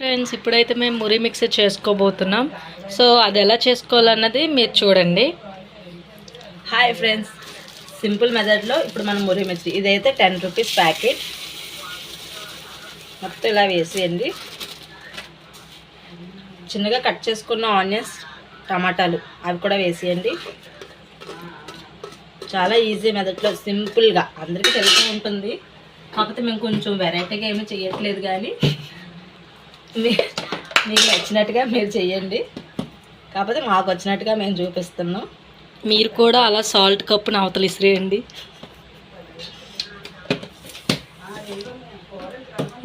Friends ఇప్పుడైతే మేము మురి mixie చేసుకోబోతున్నాం. సో అది ఎలా చేసుకోవాలన్నది మీరు చూడండి. హాయ్ ఫ్రెండ్స్ సింపుల్ మెథడ్లో ఇప్పుడు మనం మురి మిర్చి ఇదైతే టెన్ రూపీస్ ప్యాకెట్ మొత్తం ఇలా వేసేయండి. చిన్నగా కట్ చేసుకున్న ఆనియన్స్ టమాటాలు అవి కూడా వేసేయండి. చాలా ఈజీ మెథడ్లో సింపుల్గా అందరికీ తెలిసి ఉంటుంది. కాకపోతే మేము కొంచెం వెరైటీగా ఏమీ చేయట్లేదు కానీ మీకు నచ్చినట్టుగా మీరు చేయండి కాకపోతే మాకు వచ్చినట్టుగా మేము చూపిస్తున్నాం. మీరు కూడా అలా సాల్ట్ కప్పుని అవతలిసిరేయండి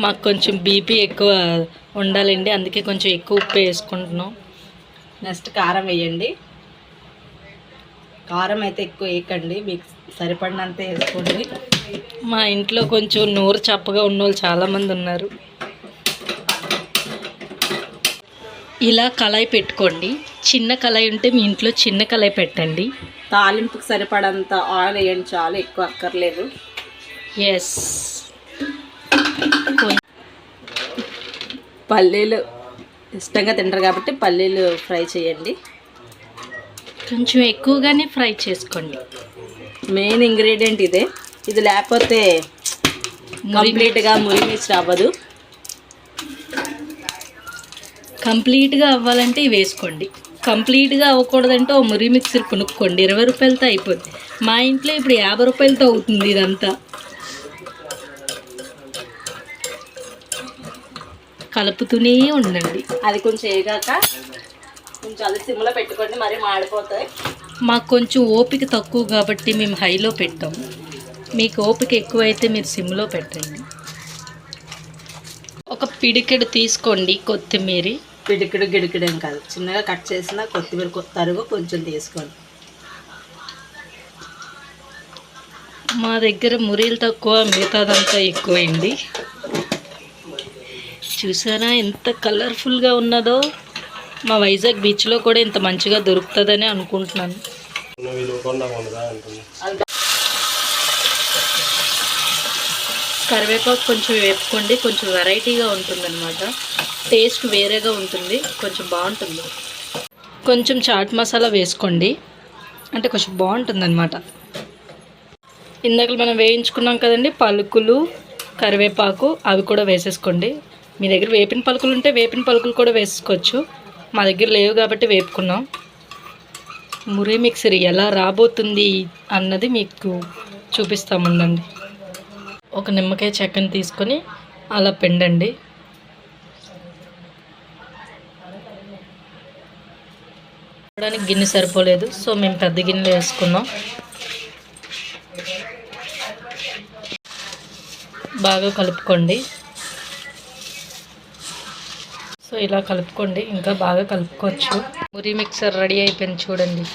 మాకు కొంచెం బీపీ ఎక్కువ ఉండాలండి. అందుకే కొంచెం ఎక్కువ ఉప్పు వేసుకుంటున్నాం. నెక్స్ట్ కారం వేయండి. కారం అయితే ఎక్కువ వేయకండి. మీకు సరిపడినంత వేసుకోండి. మా ఇంట్లో కొంచెం నోరు చప్పగా ఉన్నోళ్ళు చాలామంది ఉన్నారు. ఇలా కళాయి పెట్టుకోండి. చిన్న కళాయి ఉంటే మీ ఇంట్లో చిన్న కళాయి పెట్టండి. తాలింపుకి సరిపడంత ఆయిల్ వేయండి చాలా ఎక్కువ అక్కర్లేదు. ఎస్ పల్లీలు ఇష్టంగా తింటారు కాబట్టి పల్లీలు ఫ్రై చేయండి. కొంచెం ఎక్కువగానే ఫ్రై చేసుకోండి. మెయిన్ ఇంగ్రీడియంట్ ఇదే. ఇది లేకపోతే కంప్లీట్గా మురిమిచ్చి అవ్వదు. కంప్లీట్గా అవ్వాలంటే ఇవి వేసుకోండి. కంప్లీట్గా అవ్వకూడదంటే ఓ మురి మిక్సర్ కొనుక్కోండి. ఇరవై రూపాయలతో అయిపోద్ది. మా ఇంట్లో ఇప్పుడు యాభై రూపాయలతో అవుతుంది ఇదంతా. కలుపుతూనే ఉండండి. అది కొంచెం వేగాక కొంచెం అది సిమ్లో పెట్టుకోండి మరీ మాడిపోతాయి. మాకు కొంచెం ఓపిక తక్కువ కాబట్టి మేము హైలో పెట్టాం. మీకు ఓపిక ఎక్కువైతే మీరు సిమ్లో పెట్టండి. ఒక పిడికెడు తీసుకోండి కొత్తిమీర. పిడికిడు గిడికిడు ఏం కాదు. చిన్నగా కట్ చేసిన కొత్తిమీర తరుగు కొంచెం తీసుకోండి. మా దగ్గర మురీలు తక్కువ మిగతాదంతా ఎక్కువైంది. చూసారా ఎంత కలర్ఫుల్గా ఉన్నదో? మా వైజాగ్ బీచ్లో కూడా ఇంత మంచిగా దొరుకుతుందని అనుకుంటున్నాను. కరివేపాకు కొంచెం వేపుకోండి. కొంచెం వెరైటీగా ఉంటుందన్నమాట. టేస్ట్ వేరేగా ఉంటుంది. కొంచెం బాగుంటుంది. కొంచెం చాట్ మసాలా వేసుకోండి. అంటే కొంచెం బాగుంటుందన్నమాట. ఇందాక మనం వేయించుకున్నాం కదండి పలుకులు కరివేపాకు అవి కూడా వేసేసుకోండి. మీ దగ్గర వేపిన పలుకులు ఉంటే వేపిన పలుకులు కూడా వేసుకోవచ్చు. మా దగ్గర లేవు కాబట్టి వేపుకున్నాం. మురి మిక్సర్ ఎలా రాబోతుంది అన్నది మీకు చూపిస్తాముండండి ఒక నిమ్మకాయ చెక్కని తీసుకొని అలా పిండండి. చూడడానికి గిన్నె సరిపోలేదు సో మేము పెద్ద గిన్నెలో వేసుకున్నాం. బాగా కలుపుకోండి. సో ఇలా కలుపుకోండి ఇంకా బాగా కలుపుకోవచ్చు. మురి మిక్సర్ రెడీ అయిపోయింది చూడండి.